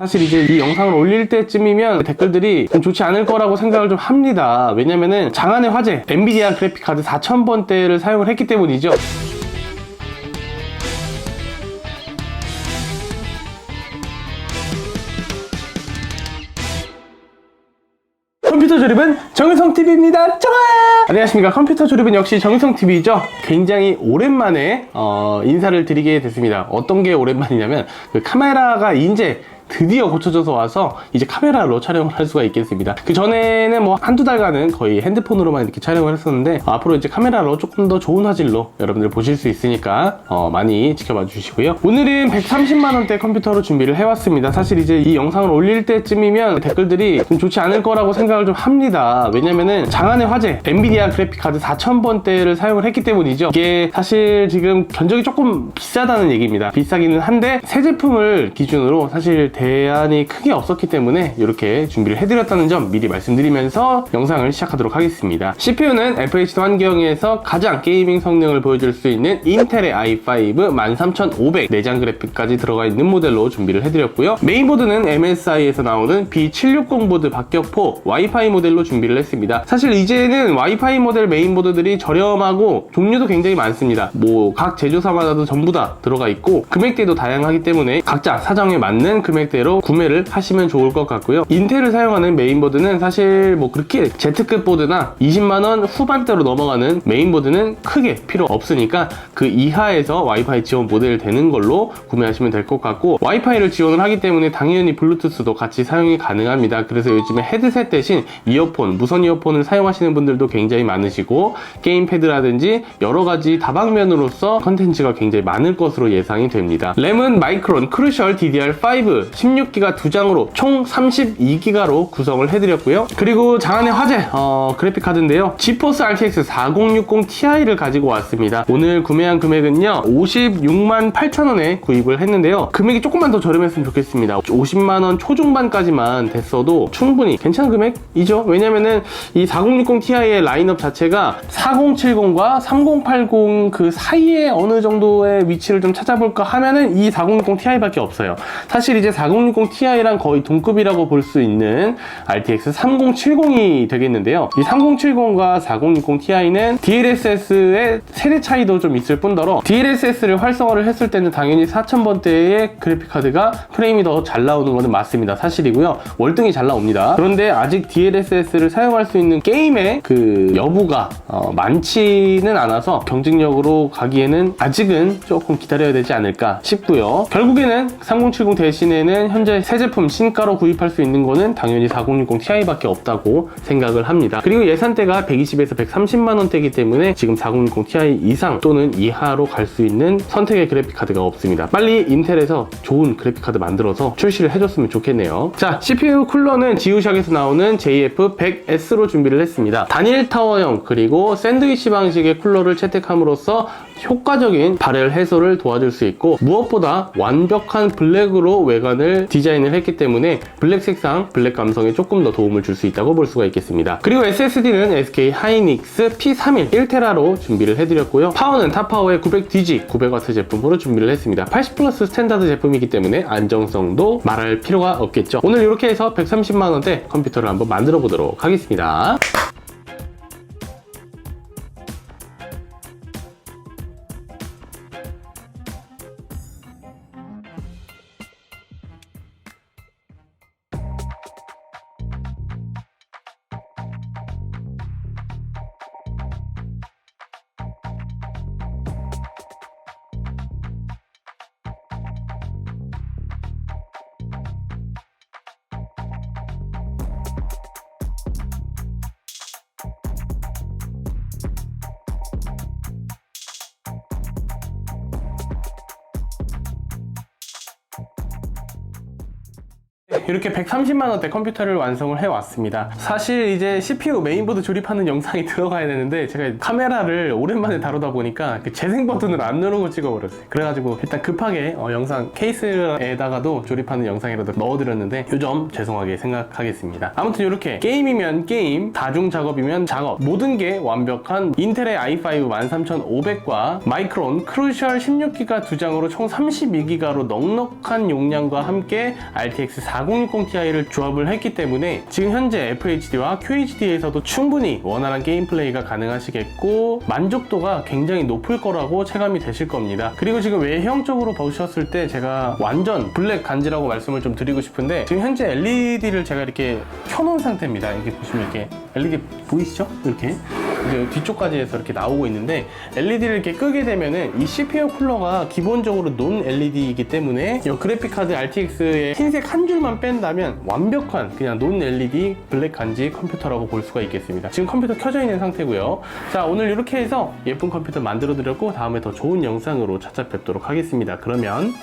사실 이제 이 영상을 올릴 때쯤이면 댓글들이 좀 좋지 않을 거라고 생각을 좀 합니다. 왜냐면은 장안의 화제, 엔비디아 그래픽카드 4000번대를 사용을 했기 때문이죠. 컴퓨터 조립은 정유성 TV입니다. 좋아! 안녕하십니까. 컴퓨터 조립은 역시 정유성 TV죠. 굉장히 오랜만에 어, 인사를 드리게 됐습니다. 어떤 게 오랜만이냐면 그 카메라가 이제 드디어 고쳐져서 와서 이제 카메라로 촬영을 할 수가 있겠습니다. 그 전에는 뭐 한두 달간은 거의 핸드폰으로만 이렇게 촬영을 했었는데 어, 앞으로 이제 카메라로 조금 더 좋은 화질로 여러분들 보실 수 있으니까 어, 많이 지켜봐 주시고요. 오늘은 130만원대 컴퓨터로 준비를 해왔습니다. 사실 이제 이 영상을 올릴 때쯤이면 댓글들이 좀 좋지 않을 거라고 생각을 좀 합니다. 왜냐면은 장안의 화제, 엔비디아 그래픽카드 4000번대를 사용을 했기 때문이죠. 이게 사실 지금 견적이 조금 비싸다는 얘기입니다. 비싸기는 한데 새 제품을 기준으로 사실 대안이 크게 없었기 때문에 이렇게 준비를 해드렸다는 점 미리 말씀드리면서 영상을 시작하도록 하겠습니다. CPU는 FHD 환경에서 가장 게이밍 성능을 보여줄 수 있는 인텔의 i5 13500 내장 그래픽까지 들어가 있는 모델로 준비를 해드렸고요. 메인보드는 MSI에서 나오는 B760 보드 박격포 와이파이 모델로 준비를 했습니다. 사실 이제는 와이파이 모델 메인보드들이 저렴하고 종류도 굉장히 많습니다. 뭐 각 제조사마다도 전부 다 들어가 있고 금액대도 다양하기 때문에 각자 사정에 맞는 금액 대로 구매를 하시면 좋을 것 같고요. 인텔을 사용하는 메인보드는 사실 뭐 그렇게 Z급 보드나 20만원 후반대로 넘어가는 메인보드는 크게 필요 없으니까 그 이하에서 와이파이 지원 모델 되는 걸로 구매하시면 될 것 같고 와이파이를 지원을 하기 때문에 당연히 블루투스도 같이 사용이 가능합니다. 그래서 요즘에 헤드셋 대신 이어폰, 무선 이어폰을 사용하시는 분들도 굉장히 많으시고 게임패드라든지 여러 가지 다방면으로서 컨텐츠가 굉장히 많을 것으로 예상이 됩니다. 램은 마이크론 크루셜 DDR5 16기가 두 장으로 총 32기가로 구성을 해드렸고요. 그리고 장안의 화제 어, 그래픽 카드인데요. 지포스 RTX 4060 Ti를 가지고 왔습니다. 오늘 구매한 금액은요 56만 8천 원에 구입을 했는데요. 금액이 조금만 더 저렴했으면 좋겠습니다. 50만 원 초중반까지만 됐어도 충분히 괜찮은 금액이죠. 왜냐면은 이 4060 Ti의 라인업 자체가 4070과 3080 그 사이에 어느 정도의 위치를 좀 찾아볼까 하면은 이 4060 Ti밖에 없어요. 사실 이제 4060 Ti랑 거의 동급이라고 볼 수 있는 RTX 3070이 되겠는데요. 이 3070과 4060 Ti는 DLSS의 세대 차이도 좀 있을 뿐더러 DLSS를 활성화를 했을 때는 당연히 4000번대의 그래픽카드가 프레임이 더 잘 나오는 것은 맞습니다. 사실이고요. 월등히 잘 나옵니다. 그런데 아직 DLSS를 사용할 수 있는 게임의 그 여부가 어, 많지는 않아서 경쟁력으로 가기에는 아직은 조금 기다려야 되지 않을까 싶고요. 결국에는 3070 대신에는 현재 새 제품 신가로 구입할 수 있는 거는 당연히 4060 Ti밖에 없다고 생각을 합니다. 그리고 예산대가 120에서 130만 원대이기 때문에 지금 4060 Ti 이상 또는 이하로 갈 수 있는 선택의 그래픽 카드가 없습니다. 빨리 인텔에서 좋은 그래픽 카드 만들어서 출시를 해줬으면 좋겠네요. 자, CPU 쿨러는 지우샥에서 나오는 JF100S로 준비를 했습니다. 단일 타워형 그리고 샌드위치 방식의 쿨러를 채택함으로써 효과적인 발열 해소를 도와줄 수 있고 무엇보다 완벽한 블랙으로 외관 을 디자인을 했기 때문에 블랙 색상, 블랙 감성에 조금 더 도움을 줄 수 있다고 볼 수가 있겠습니다. 그리고 SSD는 SK 하이닉스 P31 1테라로 준비를 해드렸고요. 파워는 타파워의 900DG 900W 제품으로 준비를 했습니다. 80 플러스 스탠다드 제품이기 때문에 안정성도 말할 필요가 없겠죠. 오늘 이렇게 해서 130만원대 컴퓨터를 한번 만들어 보도록 하겠습니다. 이렇게 130만원대 컴퓨터를 완성을 해왔습니다. 사실 이제 CPU 메인보드 조립하는 영상이 들어가야 되는데 제가 카메라를 오랜만에 다루다 보니까 그 재생 버튼을 안 누르고 찍어버렸어요. 그래가지고 일단 급하게 어, 영상 케이스에다가도 조립하는 영상이라도 넣어드렸는데 요점 죄송하게 생각하겠습니다. 아무튼 이렇게 게임이면 게임, 다중 작업이면 작업 모든 게 완벽한 인텔의 i5 13500과 마이크론 크루셜 16기가 두 장으로 총 32기가로 넉넉한 용량과 함께 RTX 4060 Ti를 조합을 했기 때문에 지금 현재 FHD와 QHD에서도 충분히 원활한 게임 플레이가 가능하시겠고 만족도가 굉장히 높을 거라고 체감이 되실 겁니다. 그리고 지금 외형적으로 보셨을 때 제가 완전 블랙 간지라고 말씀을 좀 드리고 싶은데 지금 현재 LED를 제가 이렇게 켜놓은 상태입니다. 이렇게 보시면 이렇게 LED 보이시죠? 이렇게 이제 뒤쪽까지 해서 이렇게 나오고 있는데 LED를 이렇게 끄게 되면은 이 CPU 쿨러가 기본적으로 논 LED이기 때문에 이 그래픽 카드 RTX의 흰색 한 줄만 뺀다면 완벽한 그냥 논 LED 블랙 간지 컴퓨터라고 볼 수가 있겠습니다. 지금 컴퓨터 켜져 있는 상태고요. 자 오늘 이렇게 해서 예쁜 컴퓨터 만들어 드렸고 다음에 더 좋은 영상으로 찾아뵙도록 하겠습니다. 그러면